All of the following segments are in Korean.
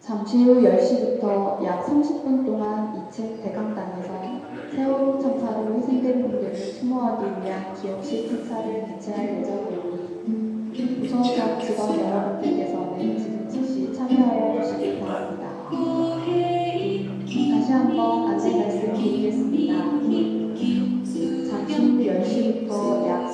잠시 후 10시부터 약 30분 동안 이책 대강당에서 세월호 참사로 희생된 분들을 추모하기 위한 기억식 행사를 개최할 예정이니 부서장 직원 여러분들께서는 지금 즉시 참여하여 주시기 바랍니다. 다시 한번 안내 말씀드리겠습니다. 잠시 후 10시부터 약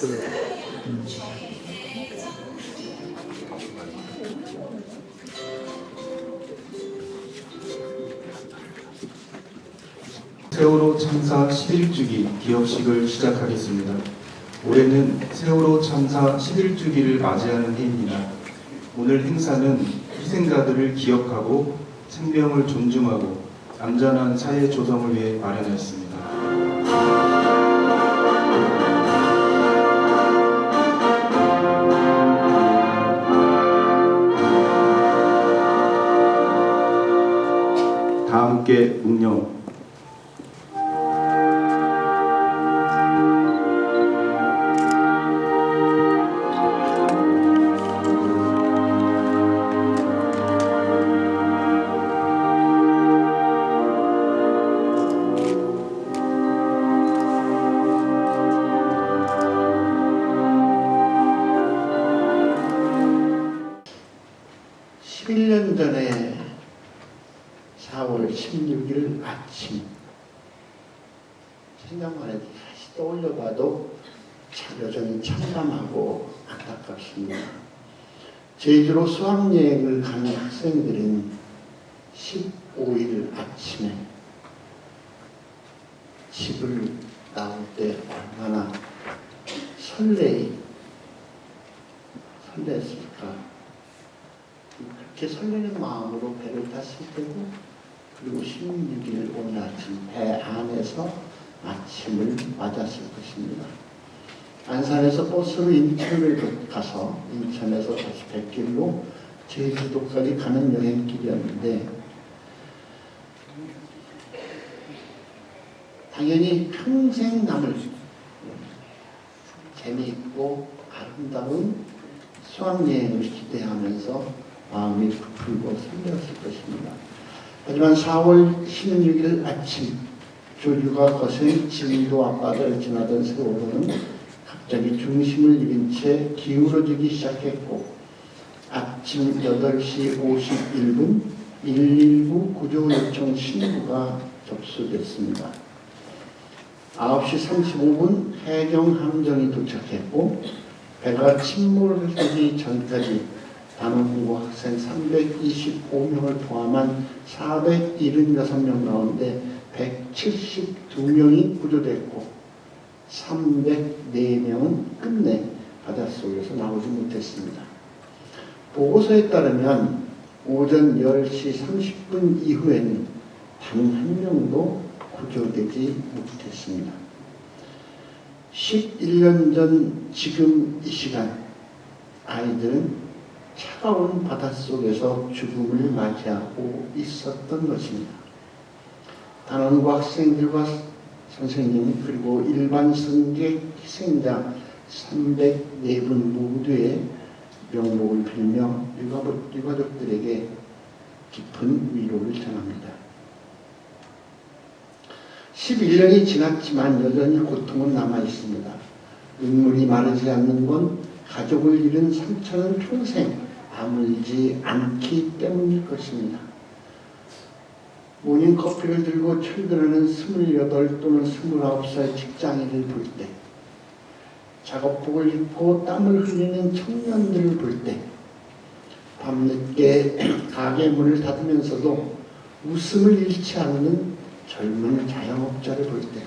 있어요. 세월호 참사 11주기 기억식을 시작하겠습니다. 올해는 세월호 참사 11주기를 맞이하는 해입니다. 오늘 행사는 희생자들을 기억하고 생명을 존중하고 안전한 사회 조성을 위해 마련했습니다. 함께 묵념. 생각만 해도 다시 떠올려봐도 참 여전히 참담하고 안타깝습니다. 제주로 수학여행을 가는 학생들은 15일 아침에 집을 나올 때 얼마나 설레이 설렜을까 그렇게 설레는 마음으로 배를 탔을 때고 그리고 16일 오늘 아침 배 안에서 아침을 맞았을 것입니다. 안산에서 버스로 인천을 가서 인천에서 다시 백길로 제주도까지 가는 여행길이었는데 당연히 평생 남을 재미있고 아름다운 수학여행을 기대하면서 마음이 부풀고 설레었을 것입니다. 하지만 4월 16일 아침 조류가 거센 진도 앞바다를 지나던 세월호는 갑자기 중심을 잃은 채 기울어지기 시작했고 아침 8시 51분 119 구조 요청 신고가 접수됐습니다. 9시 35분 해경 함정이 도착했고 배가 침몰하기 전까지 단원고 학생 325명을 포함한 476명 가운데 172명이 구조됐고 304명은 끝내 바닷속에서 나오지 못했습니다. 보고서에 따르면 오전 10시 30분 이후에는 단 한 명도 구조되지 못했습니다. 11년 전 지금 이 시간 아이들은 차가운 바닷속에서 죽음을 맞이하고 있었던 것입니다. 단원고 학생들과 선생님 그리고 일반 승객 희생자 304분 모두의 명복을 빌며 유가족- 유가족들에게 깊은 위로를 전합니다. 11년이 지났지만 여전히 고통은 남아 있습니다. 눈물이 마르지 않는 건 가족을 잃은 상처는 평생 아물지 않기 때문일 것입니다. 모닝 커피를 들고 출근하는 28 또는 29살 직장인을 볼 때, 작업복을 입고 땀을 흘리는 청년들을 볼 때, 밤늦게 가게 문을 닫으면서도 웃음을 잃지 않는 젊은 자영업자를 볼 때,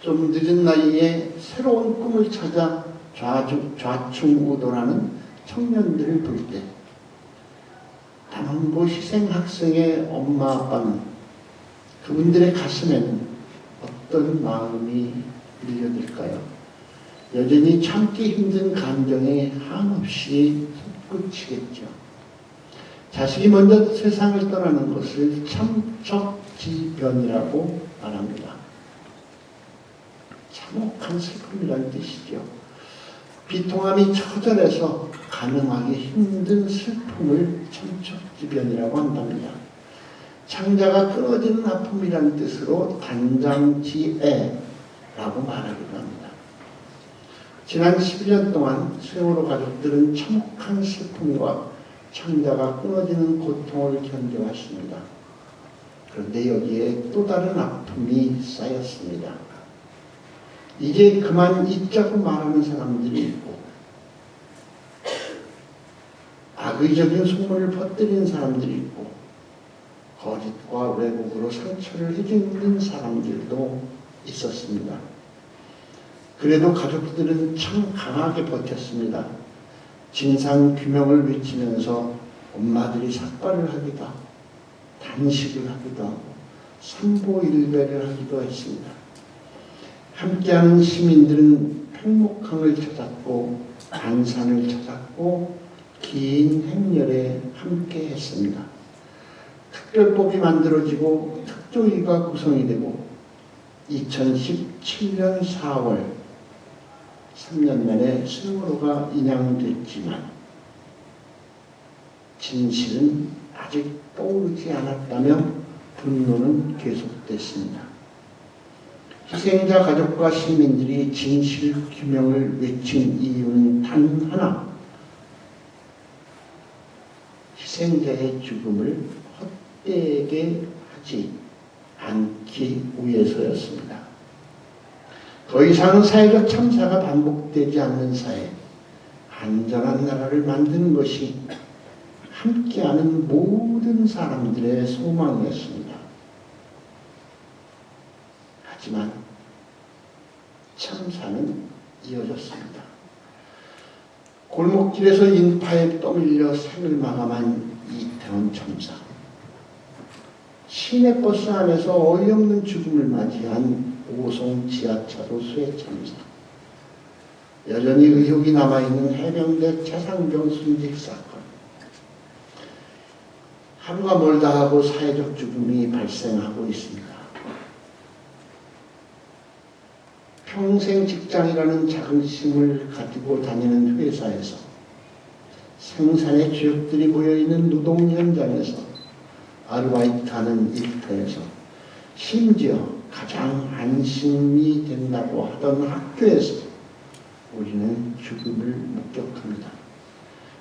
좀 늦은 나이에 새로운 꿈을 찾아 좌주, 좌충우돌하는 청년들을 볼 때, 단원고 희생 학생의 엄마 아빠는 그분들의 가슴에는 어떤 마음이 밀려들까요? 여전히 참기 힘든 감정에 한없이 솟구치겠죠. 자식이 먼저 세상을 떠나는 것을 참척지변이라고 말합니다. 참혹한 슬픔이라는 뜻이죠. 비통함이 처절해서 가능하기 힘든 슬픔을 참척지변이라고 한답니다. 창자가 끊어지는 아픔이라는 뜻으로 단장지애라고 말하기도 합니다. 지난 11년 동안 세월호 가족들은 참혹한 슬픔과 창자가 끊어지는 고통을 견뎌왔습니다. 그런데 여기에 또 다른 아픔이 쌓였습니다. 이제 그만 잊자고 말하는 사람들이 있고 악의적인 소문을 퍼뜨리는 사람들이 있고 거짓과 왜곡으로 상처를 해주는 사람들도 있었습니다. 그래도 가족들은 참 강하게 버텼습니다. 진상 규명을 외치면서 엄마들이 삭발을 하기도 하고 단식을 하기도 하고 삼보일배를 하기도 했습니다. 함께하는 시민들은 팽목항을 찾았고 안산을 찾았고 긴 행렬에 함께 했습니다. 특별법이 만들어지고 특조위가 구성이 되고 2017년 4월 3년 만에 세월호가 인양됐지만 진실은 아직 떠오르지 않았다며 분노는 계속됐습니다. 희생자 가족과 시민들이 진실 규명을 외친 이유는 단 하나. 희생자의 죽음을 헛되게 하지 않기 위해서였습니다. 더 이상 사회적 참사가 반복되지 않는 사회, 안전한 나라를 만드는 것이 함께하는 모든 사람들의 소망이었습니다. 하지만 참사는 이어졌습니다. 골목길에서 인파에 떠밀려 생을 마감한 이태원 참사. 시내버스 안에서 어이없는 죽음을 맞이한 오송 지하차도 수해 참사. 여전히 의혹이 남아있는 해병대 최상병 순직 사건. 하루가 멀다 하고 사회적 죽음이 발생하고 있습니다. 평생 직장이라는 자긍심을 가지고 다니는 회사에서 생산의 주역들이 모여있는 노동 현장에서 아르바이트하는 일터에서 심지어 가장 안심이 된다고 하던 학교에서 우리는 죽음을 목격합니다.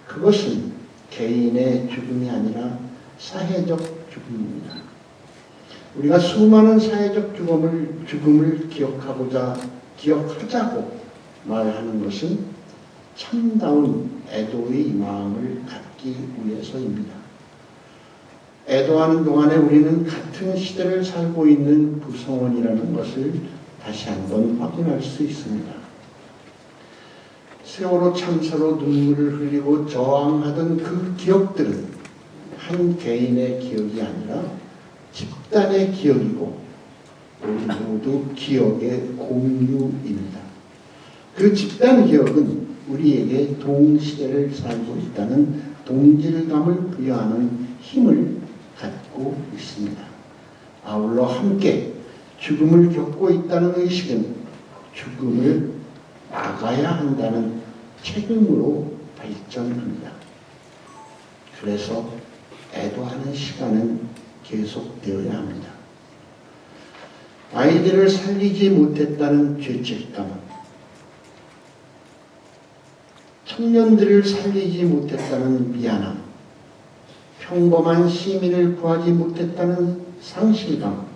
그것은 개인의 죽음이 아니라 사회적 죽음입니다. 우리가 수많은 사회적 죽음을, 죽음을 기억하고자, 기억하자고 말하는 것은 참다운 애도의 마음을 갖기 위해서입니다. 애도하는 동안에 우리는 같은 시대를 살고 있는 구성원이라는 것을 다시 한번 확인할 수 있습니다. 세월호 참사로 눈물을 흘리고 저항하던 그 기억들은 한 개인의 기억이 아니라 집단의 기억이고 우리 모두 기억의 공유입니다. 그 집단 기억은 우리에게 동시대를 살고 있다는 동질감을 부여하는 힘을 갖고 있습니다. 아울러 함께 죽음을 겪고 있다는 의식은 죽음을 막아야 한다는 책임으로 발전합니다. 그래서 애도하는 시간은 계속되어야 합니다. 아이들을 살리지 못했다는 죄책감, 청년들을 살리지 못했다는 미안함, 평범한 시민을 구하지 못했다는 상실감,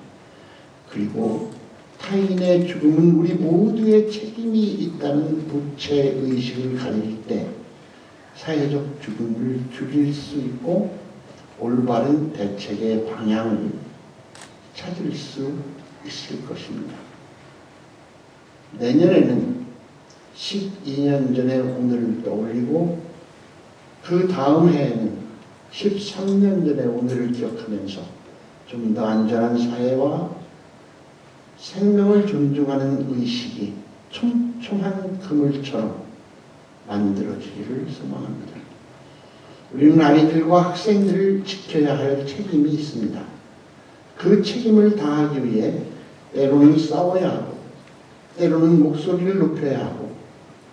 그리고 타인의 죽음은 우리 모두의 책임이 있다는 부채 의식을 가질 때 사회적 죽음을 줄일 수 있고 올바른 대책의 방향을 찾을 수 있을 것입니다. 내년에는 12년 전의 오늘을 떠올리고 그 다음 해에는 13년 전의 오늘을 기억하면서 좀 더 안전한 사회와 생명을 존중하는 의식이 촘촘한 그물처럼 만들어지기를 소망합니다. 우리는 아이들과 학생들을 지켜야 할 책임이 있습니다. 그 책임을 다하기 위해 때로는 싸워야 하고, 때로는 목소리를 높여야 하고,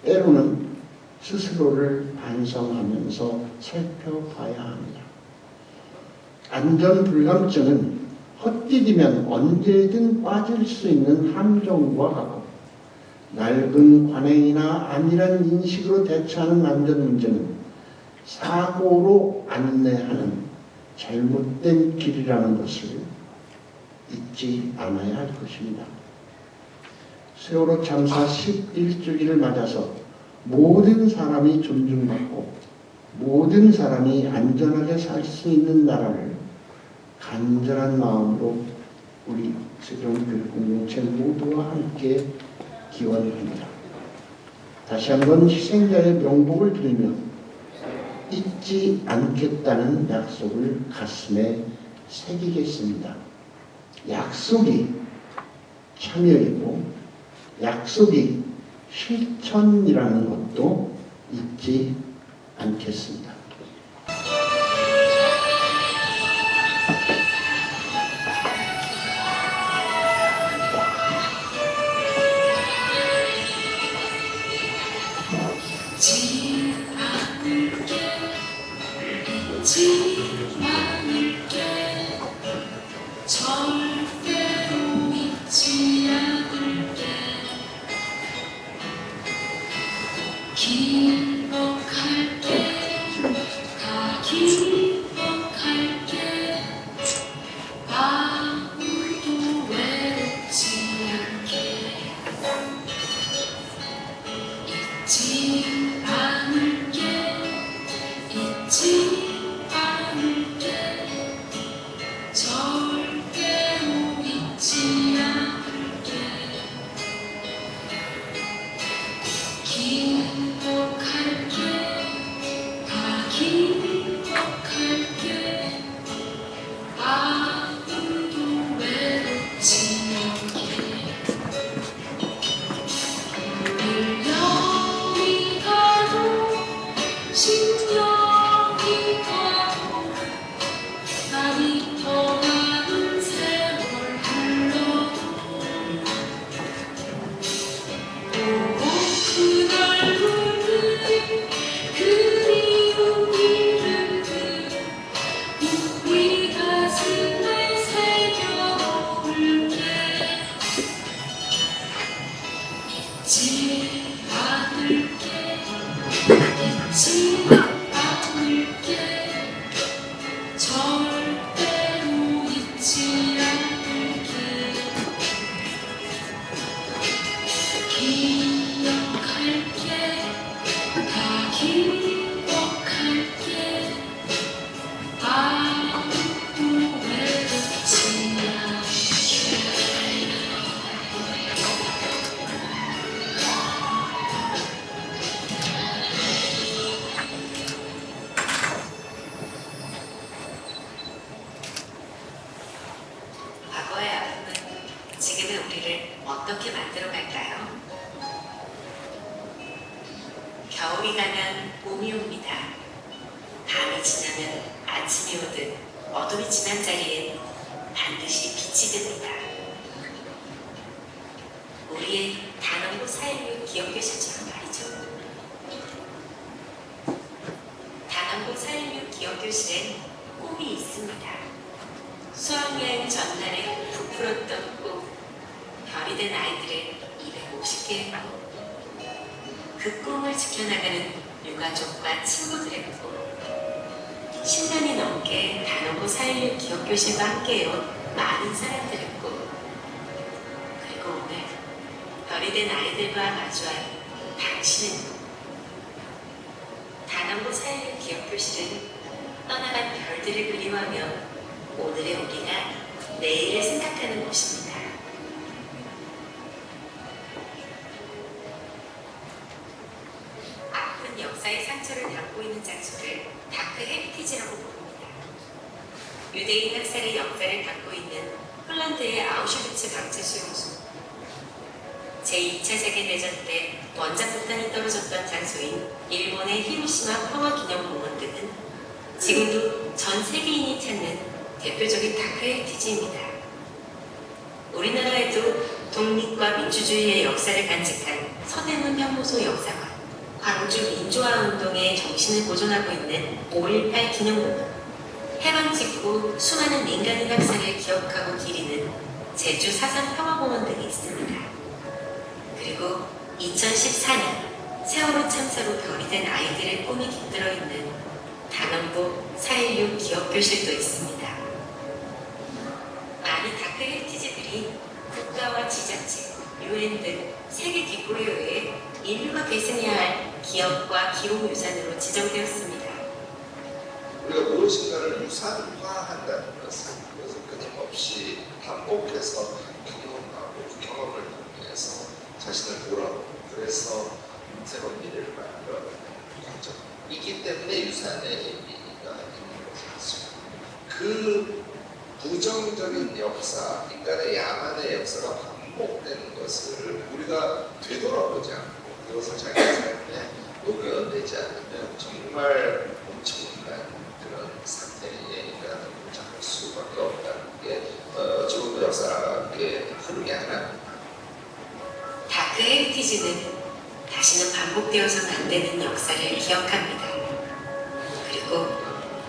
때로는 스스로를 반성하면서 살펴봐야 합니다. 안전불감증은 헛디디면 언제든 빠질 수 있는 함정과 같고 낡은 관행이나 안일한 인식으로 대처하는 안전 문제는 사고로 안내하는 잘못된 길이라는 것을 잊지 않아야 할 것입니다. 세월호 참사 11주기를 맞아서 모든 사람이 존중받고 모든 사람이 안전하게 살 수 있는 나라를 간절한 마음으로 우리 세종교육 공동체 모두와 함께 기원합니다. 다시 한번 희생자의 명복을 빌며 잊지 않겠다는 약속을 가슴에 새기겠습니다. 약속이 참여이고 약속이 실천이라는 것도 잊지 않겠습니다. 잊 그 꿈을 지켜나가는 유가족과 친구들의 꿈, 10년이 넘게 단원고 4.16 기억교실과 함께해온 많은 사람들의 꿈, 그리고 오늘 별이 된 아이들과 마주한 당신의 꿈. 단원고 4.16 기억교실은 떠나간 별들을 그리워하며 오늘의 우리가 내일을 생각하는 곳입니다. 유대인 학살의 역사를 담고 있는 폴란드의 아우슈비츠 강제 수용소. 제2차 세계대전 때 원자폭탄이 떨어졌던 장소인 일본의 히로시마 평화기념공원 등은 지금도 전 세계인이 찾는 대표적인 다크 헤리티지입니다. 우리나라에도 독립과 민주주의의 역사를 간직한 서대문 현모소 역사관, 광주 민주화운동의 정신을 보존하고 있는 5.18 기념공원, 해방 직후 수많은 민간인 학살을 기억하고 기리는 제주 사상 평화공원 등이 있습니다. 그리고 2014년 세월호 참사로 별이 된 아이들의 꿈이 깃들어 있는 단원고 4.16 기억교실도 있습니다. 많은 다크 헤리티지들이 국가와 지자체, 유엔 등 세계 기구에 의해 인류가 계승해야 할 기업과 기록 유산으로 지정되었습니다. 우리가 무엇인가를 유산화한다는 것은 그것을 끊임없이 반복해서 경험하고 그 경험을 통해서 자신을 돌아보고 그래서 새로운 미래를 만들어가는 과정이기 때문에 유산의 의미가 있는 것이 맞습니다. 그 부정적인 역사, 인간의 야만의 역사가 반복되는 것을 우리가 되돌아보지 않고 그것을 자기 삶에 녹여내지 않으면 정말 수밖에 없다는 게 어, 지금 역사의 흐름이 하나입니다. 다크 헤리티지는 다시는 반복되어서는 안 되는 역사를 기억합니다. 그리고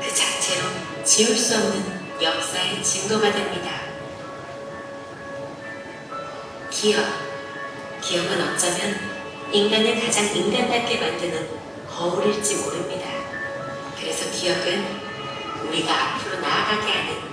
그 자체로 지울 수 없는 역사의 증거가 됩니다. 기억. 기억은 어쩌면 인간을 가장 인간답게 만드는 거울일지 모릅니다. 그래서 기억은 우리가 앞으로 나아가게 하는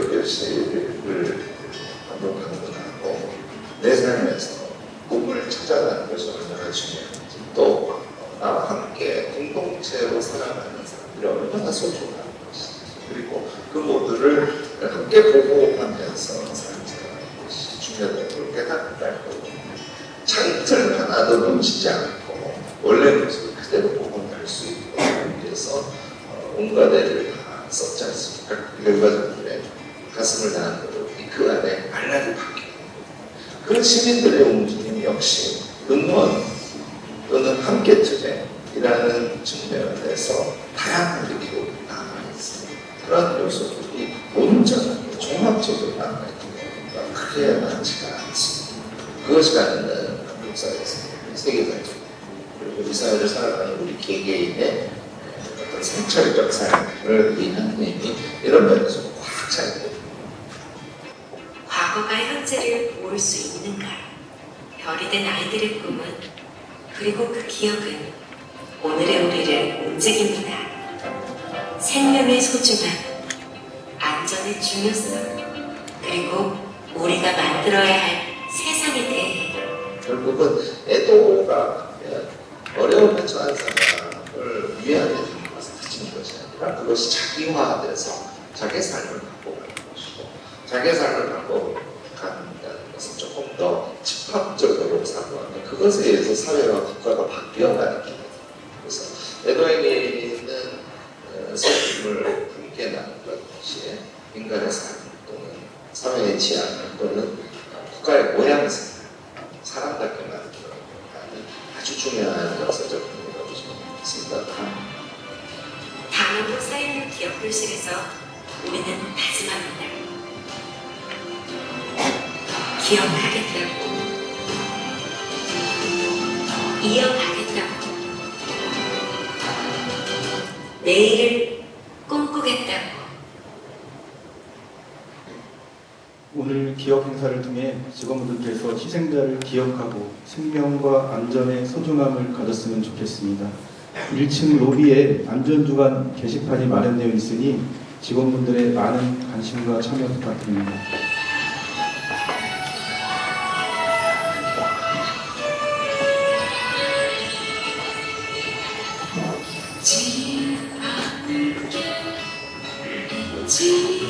교실을 한번 방문하고 내 삶에서 꿈을 찾아가는 것이 얼마나 중요한지 또 나와 함께 공동체로 살아가는 사람들이 얼마나 소중한 것인지 그리고 그 모두를 함께 보호하면서 살아가는 것이 중요하다고 깨닫는다는 거고 창틀 하나도 넘치지 않고 원래 모습을 그대로 복원할 수 있도록 위해서 어, 온갖 애를 다 썼지 않습니까? 결과적으로 가슴을 노력이 그 안에 알라리 박히는 그 시민들의 움직임 역시 응원 또는 함께 투쟁이라는 측면에서 다양한 기록이 남아있습니다. 그런 요소들이 온전하게 종합적으로 남아있는 크게 많지가 않습니다. 그것이 갖는 한국 사회에서 세계사적 그리고 이 사회를 살아가는 우리 개개인의 어떤 생처리적 삶을 위한 힘이 이런 면에서 꽉 차있고 과거가 현재를 모을 수 있는가? 별이 된 아이들의 꿈은 그리고 그 기억은 오늘의 우리를 움직입니다. 생명의 소중함, 안전의 중요성, 그리고 우리가 만들어야 할 세상에 대해 결국은 애도가 어려움에 처한 사람을 위하여 주는 것을 그치는 것이 아니라 그것이 자기화돼서 자기 삶을 바꿔가는 것이고 자기 삶을 바꿔간다는 것은 조금 더 집합적으로 사고하면 그것에 의해서 사회와 국가가 바뀌어가는 길이다. 그래서 애도에게 있는 어, 슬픔을 품게 나는 것이 인간의 삶 또는 사회의 지향 또는 국가의 모양새 사람답게 만들어가는 아주 중요한 역사적 의미라고 생각합니다. 단어로 쌓이는 기억 글씨에서 우리는 다짐합니다. 기억하겠다고, 이어가겠다고, 내일을 꿈꾸겠다고. 오늘 기억 행사를 통해 직원분들께서 희생자를 기억하고 생명과 안전의 소중함을 가졌으면 좋겠습니다. 1층 로비에 안전주간 게시판이 마련되어 있으니 직원분들의 많은 관심과 참여 부탁드립니다. 잊